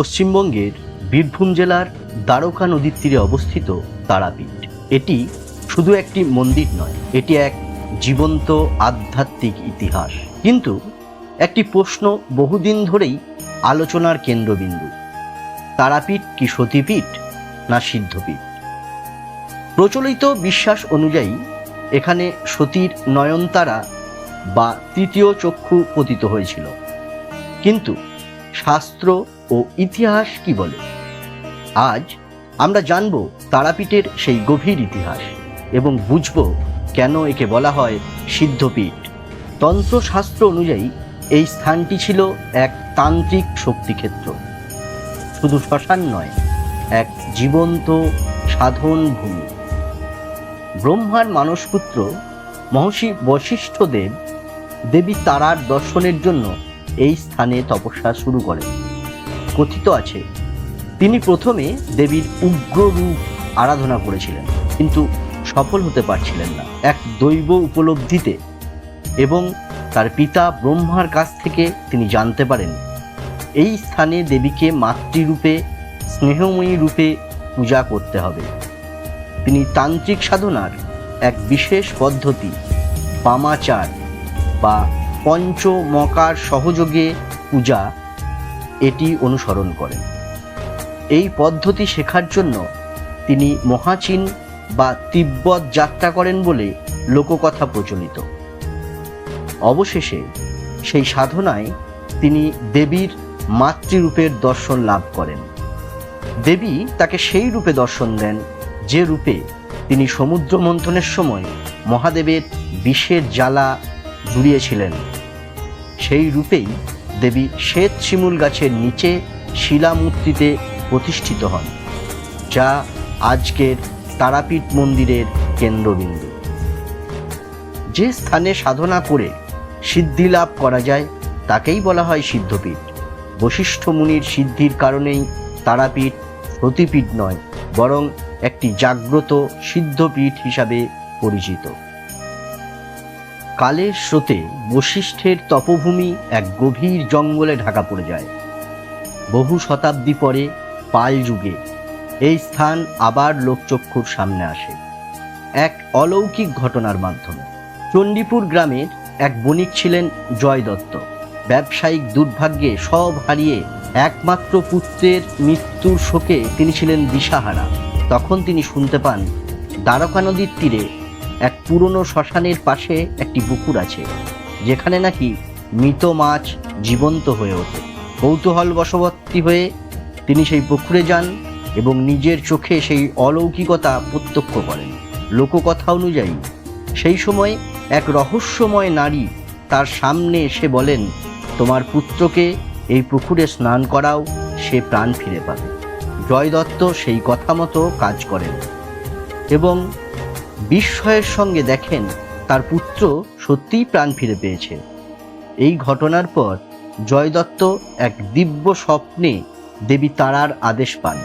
পশ্চিমবঙ্গের বীরভূম জেলার দ্বারকা নদীর তীরে অবস্থিত তারাপীঠ। এটি শুধু একটি মন্দির নয়, এটি এক জীবন্ত আধ্যাত্মিক ইতিহাস। কিন্তু একটি প্রশ্ন বহুদিন ধরেই আলোচনার কেন্দ্রবিন্দু। তারাপীঠ কি সতীপীঠ না সিদ্ধপীঠ? প্রচলিত বিশ্বাস অনুযায়ী এখানে সতীর নয়নতারা বা তৃতীয় চক্ষু পতিত হয়েছিল। কিন্তু শাস্ত্র ও ইতিহাস কি বলে? আজ আমরা জানব তারাপীঠের সেই গভীর ইতিহাস এবং বুঝব কেন একে বলা হয় সিদ্ধপীঠ। তন্ত্রশাস্ত্র অনুযায়ী এই স্থানটি ছিল এক তান্ত্রিক শক্তিক্ষেত্র। শুধু শ্মশান নয়, এক জীবন্ত সাধন ভূমি। ব্রহ্মার মানসপুত্র মহর্ষি বশিষ্ঠদেব দেবী তারার দর্শনের জন্য এই স্থানে তপস্যা শুরু করেন। কথিত আছে। তিনি প্রথমে দেবীর উগ্র রূপ আরাধনা করেছিলেন, কিন্তু সফল হতে পারছিলেন না। এক দৈব উপলব্ধিতে এবং তার পিতা ব্রহ্মার কাছ থেকে তিনি জানতে পারেন, এই স্থানে দেবীকে মাতৃরূপে, স্নেহময়ী রূপে পূজা করতে হবে। তিনি তান্ত্রিক সাধনার এক বিশেষ পদ্ধতি বামাচার বা পঞ্চমকার সহযোগে পূজা এটি অনুসরণ করেন। এই পদ্ধতি শেখার জন্য তিনি মহাচীন বা তিব্বত যাত্রা করেন বলে লোককথা প্রচলিত। অবশেষে সেই সাধনায় তিনি দেবীর মাতৃরূপের দর্শন লাভ করেন। দেবী তাকে সেই রূপে দর্শন দেন যে রূপে তিনি সমুদ্র মন্থনের সময় মহাদেবের বিষের জ্বালা জুড়িয়েছিলেন সেই রূপেই দেবী শ্বেত শিমুল গাছের নিচে শিলামূর্তিতে প্রতিষ্ঠিত হন, যা আজকের তারাপীঠ মন্দিরের কেন্দ্রবিন্দু। যে স্থানে সাধনা করে সিদ্ধি লাভ করা যায়, তাকেই বলা হয় সিদ্ধপীঠ। বশিষ্ঠ মুনির সিদ্ধির কারণেই তারাপীঠ প্রতিপীঠ নয়, বরং একটি জাগ্রত সিদ্ধপীঠ হিসাবে পরিচিত। কালের স্রোতে বশিষ্ঠের তপভূমি এক গভীর জঙ্গলে ঢাকা পড়ে যায়। বহু শতাব্দী পরে পাল যুগে এই স্থান আবার লোকচক্ষুর সামনে আসে। এক অলৌকিক ঘটনার মাধ্যমে। চণ্ডীপুর গ্রামের এক বণিক ছিলেন জয় দত্ত। ব্যবসায়িক দুর্ভাগ্যে সব হারিয়ে একমাত্র পুত্রের মৃত্যুর শোকে তিনি ছিলেন দিশাহারা। তখন তিনি শুনতে পান দ্বারকা নদীর তীরে এক পুরনো শ্মশানের পাশে একটি পুকুর আছে, যেখানে নাকি মৃত মাছ জীবন্ত হয়ে ওঠে। কৌতূহল বশবর্তী হয়ে তিনি সেই পুকুরে যান এবং নিজের চোখে সেই অলৌকিকতা প্রত্যক্ষ করেন। লোককথা অনুযায়ী, সেই সময় এক রহস্যময় নারী তার সামনে এসে বলেন, তোমার পুত্রকে এই পুকুরে স্নান করাও, সে প্রাণ ফিরে পাবে। জয় দত্ত সেই কথা মতো কাজ করেন এবং বিস্ময়ের সঙ্গে দেখেন তার পুত্র সত্যিই প্রাণ ফিরে পেয়েছে। এই ঘটনার পর জয় দত্ত এক দিব্য স্বপ্নে দেবী তারার আদেশ পান।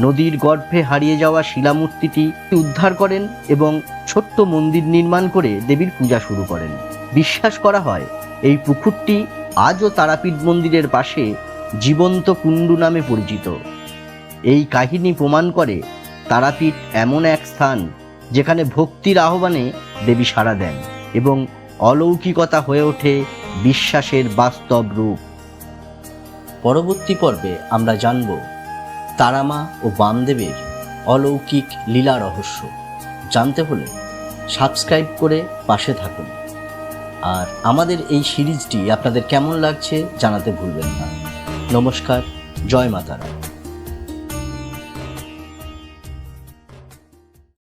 নদীর গর্ভে হারিয়ে যাওয়া শিলামূর্তিটি উদ্ধার করেন এবং ছোট্ট মন্দির নির্মাণ করে দেবীর পূজা শুরু করেন। বিশ্বাস করা হয়, এই পুকুরটি আজও তারাপীঠ মন্দিরের পাশে জীবন্ত কুণ্ডু নামে পরিচিত। এই কাহিনী প্রমাণ করে তারাপীঠ এমন এক স্থান যেখানে ভক্তির আহ্বানে দেবী সাড়া দেন এবং অলৌকিকতা হয়ে ওঠে বিশ্বাসের বাস্তব রূপ। পরবর্তী পর্বে আমরা জানব তারামা ও বামদেবের অলৌকিক লীলা রহস্য। জানতে হলে সাবস্ক্রাইব করে পাশে থাকুন। আর আমাদের এই সিরিজটি আপনাদের কেমন লাগছে জানাতে ভুলবেন না। নমস্কার, জয় মাতারা